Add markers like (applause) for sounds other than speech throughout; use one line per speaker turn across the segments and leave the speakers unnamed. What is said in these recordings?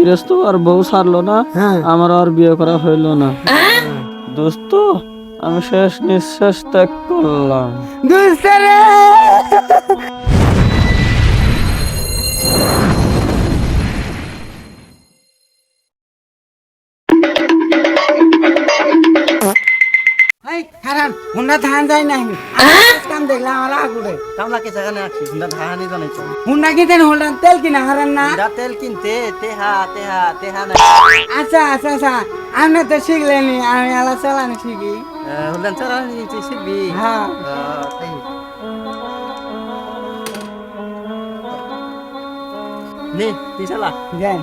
গৃহস্থ আর বউ সারলো না
হ্যাঁ।
আমার আর বিয়ে করা হইল না। দোস্ত আমি শেষ নিঃশ্বাস ত্যাগ করলাম।
হারান হুন্ডা ধান যায় নাই কাম দেখলাম আমার আগুড়ে
কামলা কে জায়গা আছি হুন্ডা ধাহানি জানাইছ।
হুন্ডা কিনতেন হুন্ডা তেল কিনা হারান না?
হুন্ডা তেল কিনতে তেহা তেহা তেহা না
আচ্ছা আচ্ছা আচ্ছা। আমি তো শিখলেনি আমি আলা চালানি শিখি।
হুন্ডা চালানি শিখবি?
হ্যাঁ।
নে তুই চালা।
দেন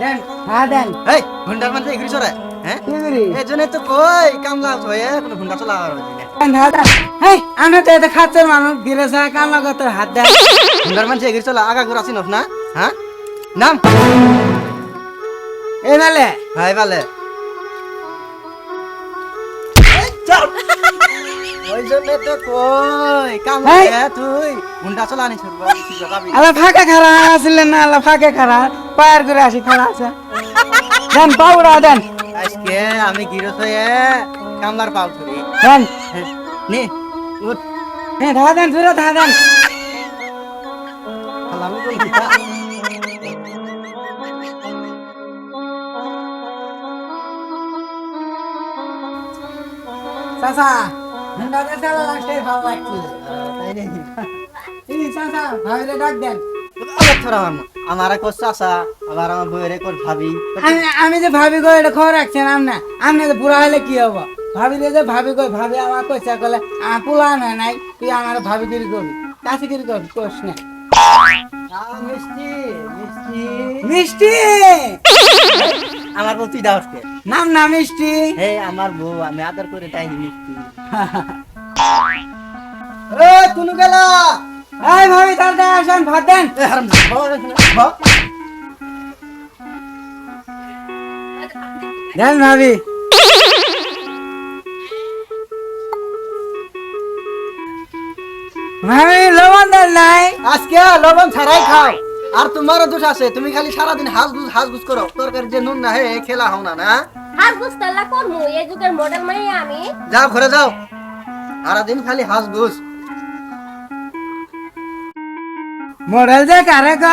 দেন হ্যাঁ দেন।
এই হুন্ডার মানে এগুলি হ্যাঁ? এই জন্য তো কই কামলা হয়ে কোনো হুন্ডা চলা আর
হ্যাঁ আমি তো এটা খাচ্ছেন মানুষ ধীরে সা কাম করতে হাত দেন।
হুন্ডার মানে এগুলি চলা আগা ঘুরা চিনস না? হ্যাঁ? নাম?
এই বেলে।
ভাই ভালে ওই জন্য তো কই কামলা তুই হুন্ডা চলা আনিস
আলা ফাঁকে খারা আসলেন না আলা ফাঁকে খারা পায়ার করে আসি খারা আছে দেন পাউডা দেন
আজকে আমি গিরস হয়ে কামলার পাও ধরি
দেন
হ্যাঁ, নে উঠ
হ্যাঁ ধা দেন সুরে ধা দেন
খালামি বল দিতা।
চাচা হুন্ডা দে চালা লাগছে ভালো লাগছে
আহ, তাই রে।
এই চাচা ভাবিরে ডাক দেন
আবার তোরা আমার মা- আমার এক চাষা আবার আমার বইয়ের এক ভাবি।
আমি আমি যে ভাবি গো এটা খবর রাখছেন আমনা আমনে তো বুড়া হলে কি হব? ভাবি রে যে ভাবি কই ভাবি আমার কইছে কলে আমার পোলা না নাই তুই আমার ভাবি গিরি করবি। কাছে গিরি করবি কোস না।
মিষ্টি মিষ্টি।
মিষ্টি?
আমার বউ তুই দাওস
নাম না মিষ্টি?
হে আমার বউ আমি আদর করে তাইনি মিষ্টি। (laughs)
এ কোন গেল? এই ভাবি তাড়াতাড়ি আসেন ভাত দেন। দেন ভাবি। ভাবি লবণ দেন নাই।
আজকে লবণ ছাড়াই খাও। আর তোমারও দোষ আছে তুমি খালি সারাদিন হাঁস গুজ হাঁস গুজ করো। তরকারি যে নুন না হে খেলা হও না না?
আর বুঝতাল্লা করমু এই যুগের মডেল মাই আমি।
যাও ঘরে যাও। সারাদিন খালি হাঁস গুজ
মডেল যে কারে ক?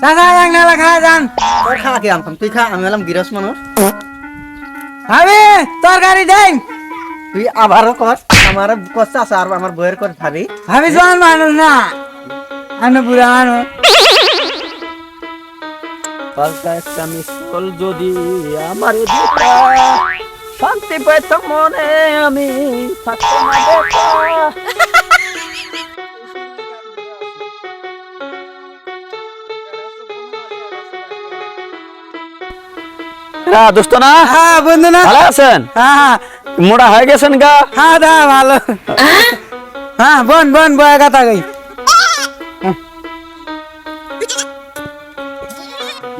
চাচা এক নালা খাওয়া যান।
তোর খা কে আনতাম তুই খা আমি এলাম গিরস মানুষ
ভাবি তরকারি দেন
তুই আবারও কর আমার কষ্ট আছে আর আমার বইয়ের কর ভাবি।
ভাবি জোয়ান মানুষ না। আমি বুড়া মানুষ
পাল্টা একটা মিসকল যদি আমার শান্তি মনে আমি থাকতাম না হ্যাঁ দোস্ত না।
হ্যাঁ বন্ধু না।
ভালো আছেন?
হ্যাঁ
মোড়া হয়ে গেছেন গা।
হ্যাঁ দা ভালো। হ্যাঁ? বোন বোন বয়া কথা গই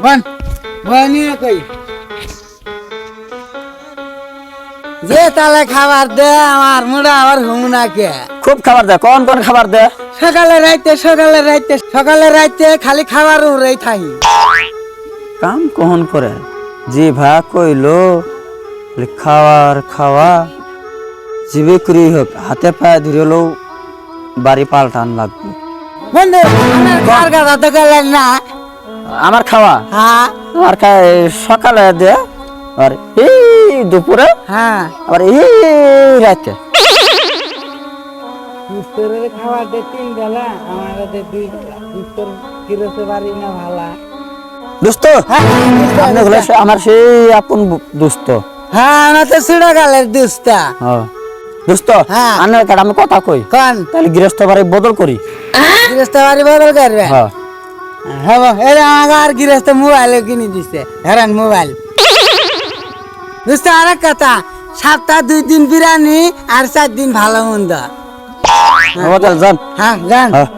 বোন বয়া নিয়ে কই। যে তালে খাবার দে আমার মুড়া আবার ঘুম না কে।
খুব খাবার দে কোন কোন খাবার দে?
সকালে রাইতে সকালে রাইতে সকালে রাইতে খালি খাবার উড়াই থাকি।
কাম কখন করে? যে ভা কইলো খাওয়ার খাওয়া জিবে করি হোক হাতে পায়ে ধরেলেও বাড়ি পাল্টান লাগবে।
বন্ধু আমার কার কথা তো গেলেন না।
আমার খাওয়া?
হ্যাঁ।
আমার খায় সকালে দে আর এই দুপুরে
হ্যাঁ।
এই রাতে
উত্তরের খাবার দে তিন বেলা আমার দুই উত্তর কিরোতে পারি না ভালা।
দোস্ত আপনি আমার সেই আপন দোস্ত।
হ্যাঁ আমার তো ছিড়া গালের দুস্তা।
হ্যাঁ। দোস্ত
হ্যাঁ।
আমি কথা কই।
কন?
তাহলে গৃহস্থ বাড়ি বদল করি।
গৃহস্থ বাড়ি বদল করবে?
হ্যাঁ
হব আমাকে আর গৃহস্থ মোবাইল কিনে দিছে। হেরান মোবাইল। দোস্ত আরেক কথা সপ্তাহ দুই দিন বিরিয়ানি আর চার দিন ভালো মন্দ।
হ্যাঁ, যান।
হ্যাঁ
হ্যাঁ